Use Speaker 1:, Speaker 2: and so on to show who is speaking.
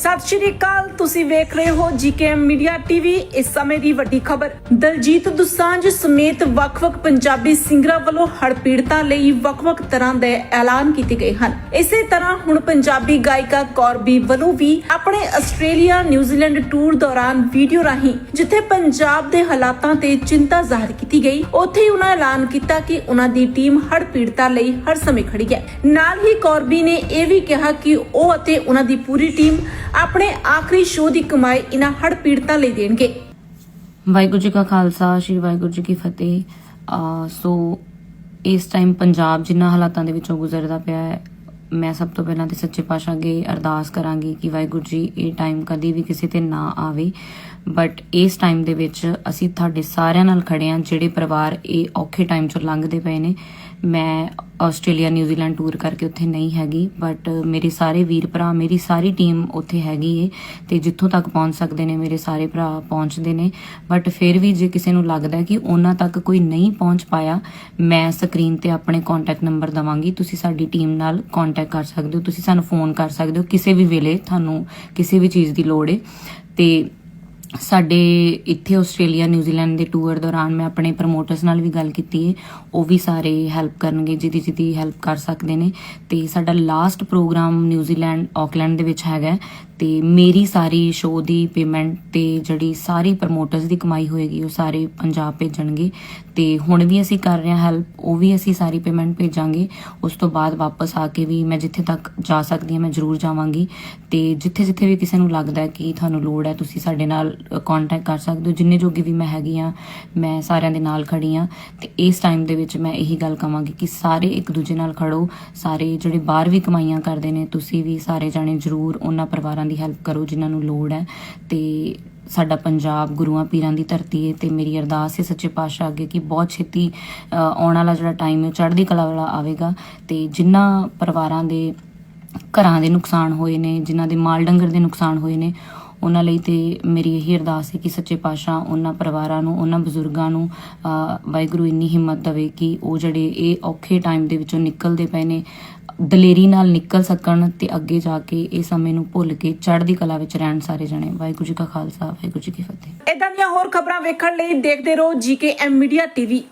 Speaker 1: ਸਤਿ ਸ਼੍ਰੀ ਅਕਾਲ, ਤੁਸੀਂ ਵੇਖ ਰਹੇ ਹੋ ਜੀਕੇਐਮ ਮੀਡੀਆ ਟੀਵੀ। ਇਸ ਸਮੇਂ ਦੀ ਵੱਡੀ ਖਬਰ, ਦਲਜੀਤ ਦੁਸਾਂਝ ਸਮੇਤ ਵੱਖ-ਵੱਖ ਪੰਜਾਬੀ ਸਿੰਗਰਾਂ ਵੱਲੋਂ ਹੜ੍ਹ ਪੀੜਤਾਂ ਲਈ ਵੱਖ-ਵੱਖ ਤਰ੍ਹਾਂ ਦੇ ਐਲਾਨ ਕੀਤੇ ਗਏ ਹਨ। ਇਸੇ ਤਰ੍ਹਾਂ ਹੁਣ ਪੰਜਾਬੀ ਗਾਇਕਾ ਕੌਰਬੀ ਵੱਲੋਂ ਵੀ ਆਪਣੇ ਆਸਟ੍ਰੇਲੀਆ ਨਿਊਜ਼ੀਲੈਂਡ ਟੂਰ ਦੌਰਾਨ ਵੀਡੀਓ ਰਾਹੀਂ, ਜਿੱਥੇ ਪੰਜਾਬ ਦੇ ਹਾਲਾਤਾਂ ਤੇ ਚਿੰਤਾ ਜ਼ਾਹਰ ਕੀਤੀ ਗਈ, ਉੱਥੇ ਹੀ ਉਹਨਾਂ ਐਲਾਨ ਕੀਤਾ ਕਿ ਉਹਨਾਂ ਦੀ ਟੀਮ ਹੜ੍ਹ ਪੀੜਤਾਂ ਲਈ ਹਰ ਸਮੇਂ ਖੜੀ ਹੈ। ਨਾਲ ਹੀ ਕੌਰਬੀ ਨੇ ਇਹ ਵੀ ਕਿਹਾ ਕਿ ਉਹ ਅਤੇ ਉਹਨਾਂ ਦੀ ਪੂਰੀ ਟੀਮ ਆਪਣੇ ਆਖਰੀ ਸ਼ੋਅ ਦੀ ਕਮਾਈ ਇਹਨਾਂ ਹੜ੍ਹ ਪੀੜਤਾਂ ਲਈ ਦੇਣਗੇ।
Speaker 2: ਵਾਹਿਗੁਰੂ ਜੀ ਕਾ ਖਾਲਸਾ, ਸ੍ਰੀ ਵਾਹਿਗੁਰੂ ਜੀ ਕੀ ਫਤਿਹ। ਸੋ ਇਸ ਟਾਈਮ ਪੰਜਾਬ ਜਿਨ੍ਹਾਂ ਹਾਲਾਤਾਂ ਦੇ ਵਿੱਚੋਂ ਗੁਜ਼ਰਦਾ ਪਿਆ ਹੈ, ਮੈਂ ਸਭ ਤੋਂ ਪਹਿਲਾਂ ਤੇ ਸੱਚੇ ਪਾਤਸ਼ਾਹ ਅੱਗੇ ਅਰਦਾਸ ਕਰਾਂਗੀ ਕਿ ਵਾਹਿਗੁਰੂ ਜੀ ਇਹ ਟਾਈਮ ਕਦੀ ਵੀ ਕਿਸੇ ਤੇ ਨਾ ਆਵੇ। ਬਟ ਇਸ ਟਾਈਮ ਦੇ ਵਿੱਚ ਅਸੀਂ ਤੁਹਾਡੇ ਸਾਰਿਆਂ ਨਾਲ ਖੜੇ ਹਾਂ, ਜਿਹੜੇ ਪਰਿਵਾਰ ਇਹ ਔਖੇ ਟਾਈਮ ਚੋਂ ਲੰਘਦੇ ਪਏ ਨੇ। ਮੈਂ ਆਸਟ੍ਰੇਲੀਆ ਨਿਊਜ਼ੀਲੈਂਡ ਟੂਰ ਕਰਕੇ ਉੱਥੇ ਨਹੀਂ ਹੈਗੀ ਬਟ ਮੇਰੇ ਸਾਰੇ ਵੀਰ ਭਰਾ, ਮੇਰੀ ਸਾਰੀ ਟੀਮ ਉੱਥੇ ਹੈਗੀ ਏ, ਤੇ ਜਿੱਥੋਂ ਤੱਕ ਪਹੁੰਚ ਸਕਦੇ ਨੇ, ਮੇਰੇ ਸਾਰੇ ਭਰਾ ਪਹੁੰਚਦੇ ਨੇ ਬਟ ਫਿਰ ਵੀ ਜੇ ਕਿਸੇ ਨੂੰ ਲੱਗਦਾ ਕਿ ਉਹਨਾਂ ਤੱਕ ਕੋਈ ਨਹੀਂ ਪਹੁੰਚ ਪਾਇਆ, ਮੈਂ ਸਕਰੀਨ ਤੇ ਆਪਣੇ ਕੰਟੈਕਟ ਨੰਬਰ ਦਵਾਂਗੀ, ਤੁਸੀਂ ਸਾਡੀ ਟੀਮ ਨਾਲ ਕੰਟੈਕਟ ਕਰ ਸਕਦੇ ਹੋ, ਤੁਸੀਂ ਸਾਨੂੰ ਫੋਨ ਕਰ ਸਕਦੇ ਹੋ, ਕਿਸੇ ਵੀ ਵੇਲੇ ਤੁਹਾਨੂੰ ਕਿਸੇ ਵੀ ਚੀਜ਼ ਦੀ ਲੋੜ ਏ, ਤੇ ਸਾਡੇ ਇੱਥੇ ਆਸਟ੍ਰੇਲੀਆ ਨਿਊਜ਼ੀਲੈਂਡ ਦੇ ਟੂਰ ਦੌਰਾਨ ਮੈਂ ਆਪਣੇ ਪ੍ਰਮੋਟਰਸ ਨਾਲ ਵੀ ਗੱਲ ਕੀਤੀ ਹੈ ਉਹ ਵੀ ਸਾਰੇ ਹੈਲਪ ਕਰਨਗੇ, ਜਿਹਦੀ ਜਿਹਦੀ ਹੈਲਪ ਕਰ ਸਕਦੇ ਨੇ। ਤੇ ਸਾਡਾ ਲਾਸਟ ਪ੍ਰੋਗਰਾਮ ਨਿਊਜ਼ੀਲੈਂਡ ਆਕਲੈਂਡ ਦੇ ਵਿੱਚ ਹੈਗਾ ਤੇ ਮੇਰੀ ਸਾਰੀ ਸ਼ੋਅ ਦੀ ਪੇਮੈਂਟ ਤੇ ਜਿਹੜੀ ਸਾਰੀ ਪ੍ਰਮੋਟਰਸ ਦੀ ਕਮਾਈ ਹੋਏਗੀ, ਉਹ ਸਾਰੇ ਪੰਜਾਬ ਭੇਜਣਗੇ। ਤੇ ਹੁਣ ਵੀ ਅਸੀਂ ਕਰ ਰਹੇ ਹਾਂ ਹੈਲਪ ਉਹ ਵੀ ਅਸੀਂ ਸਾਰੀ ਪੇਮੈਂਟ ਭੇਜਾਂਗੇ। ਉਸ ਤੋਂ ਬਾਅਦ ਵਾਪਸ ਆ ਕੇ ਵੀ ਮੈਂ ਜਿੱਥੇ ਤੱਕ ਜਾ ਸਕਦੀ ਹਾਂ, ਮੈਂ ਜ਼ਰੂਰ ਜਾਵਾਂਗੀ। ਤੇ ਜਿੱਥੇ ਜਿੱਥੇ ਵੀ ਕਿਸੇ ਨੂੰ ਲੱਗਦਾ ਹੈ ਕਿ ਤੁਹਾਨੂੰ ਲੋੜ ਹੈ, ਤੁਸੀਂ ਸਾਡੇ ਨਾਲ ਕੰਟੈਕਟ ਕਰ ਸਕਦੇ ਹੋ। ਜਿੰਨੇ ਜੋਗੀ ਵੀ ਮੈਂ ਹੈਗੀ ਆ ਮੈਂ ਸਾਰਿਆਂ ਦੇ ਨਾਲ ਖੜੀ ਆ ਤੇ ਇਸ ਟਾਈਮ ਦੇ ਵਿੱਚ ਮੈਂ ਇਹੀ ਗੱਲ ਕਵਾਂਗੀ ਕਿ ਸਾਰੇ ਇੱਕ ਦੂਜੇ ਨਾਲ ਖੜੋ। ਸਾਰੇ ਜਿਹੜੇ ਬਾਹਰ ਵੀ ਕਮਾਈਆਂ ਕਰਦੇ ਨੇ, ਤੁਸੀਂ ਵੀ ਸਾਰੇ ਜਾਣੇ ਜ਼ਰੂਰ ਉਹਨਾਂ ਪਰਿਵਾਰਾਂ ਦੀ ਹੈਲਪ ਕਰੋ ਜਿਨ੍ਹਾਂ ਨੂੰ ਲੋੜ ਹੈ ਤੇ ਸਾਡਾ ਪੰਜਾਬ ਗੁਰੂਆਂ ਪੀਰਾਂ ਦੀ ਧਰਤੀ ਹੈ ਤੇ ਮੇਰੀ ਅਰਦਾਸ ਹੈ ਸੱਚੇ ਪਾਤਸ਼ਾਹ ਅੱਗੇ ਕਿ ਬਹੁਤ ਛੇਤੀ ਆਉਣ ਵਾਲਾ ਜਿਹੜਾ ਟਾਈਮ ਹੈ, ਚੜ੍ਹਦੀ ਕਲਾ ਵਾਲਾ ਆਵੇਗਾ ਤੇ ਜਿਨ੍ਹਾਂ ਪਰਿਵਾਰਾਂ ਦੇ ਘਰਾਂ ਦੇ ਨੁਕਸਾਨ ਹੋਏ ਨੇ, ਜਿਨ੍ਹਾਂ ਦੇ ਮਾਲ ਡੰਗਰ ਦੇ ਨੁਕਸਾਨ ਹੋਏ ਨੇ ਉਹਨਾਂ ਲਈ ਤੇ ਮੇਰੀ ਇਹੀ ਅਰਦਾਸ ਹੈ ਕਿ ਸੱਚੇ ਪਾਤਸ਼ਾਹ ਉਹਨਾਂ ਪਰਿਵਾਰਾਂ ਨੂੰ, ਉਹਨਾਂ ਬਜ਼ੁਰਗਾਂ ਨੂੰ ਵਾਹਿਗੁਰੂ ਇੰਨੀ ਹਿੰਮਤ ਦੇਵੇ ਕਿ ਉਹ ਜਿਹੜੇ ਇਹ ਔਖੇ ਟਾਈਮ ਦੇ ਵਿੱਚੋਂ ਨਿਕਲਦੇ ਪਏ ਨੇ, ਦਲੇਰੀ ਨਾਲ ਨਿਕਲ ਸਕਣ ਤੇ ਅੱਗੇ ਜਾ ਕੇ ਇਹ ਸਮੇਂ ਨੂੰ ਭੁੱਲ ਕੇ ਚੜ੍ਹਦੀ ਕਲਾ ਵਿੱਚ ਰਹਿਣ ਸਾਰੇ ਜਣੇ। ਵਾਹਿਗੁਰੂ ਜੀ ਕਾ ਖਾਲਸਾ, ਵਾਹਿਗੁਰੂ ਜੀ ਕੀ ਫਤਿਹ।
Speaker 1: ਇਦਾਂ ਦੀਆਂ ਹੋਰ ਖਬਰਾਂ ਵੇਖਣ ਲਈ ਦੇਖਦੇ ਰਹੋ ਜੀਕੇਐਮ ਮੀਡੀਆ ਟੀਵੀ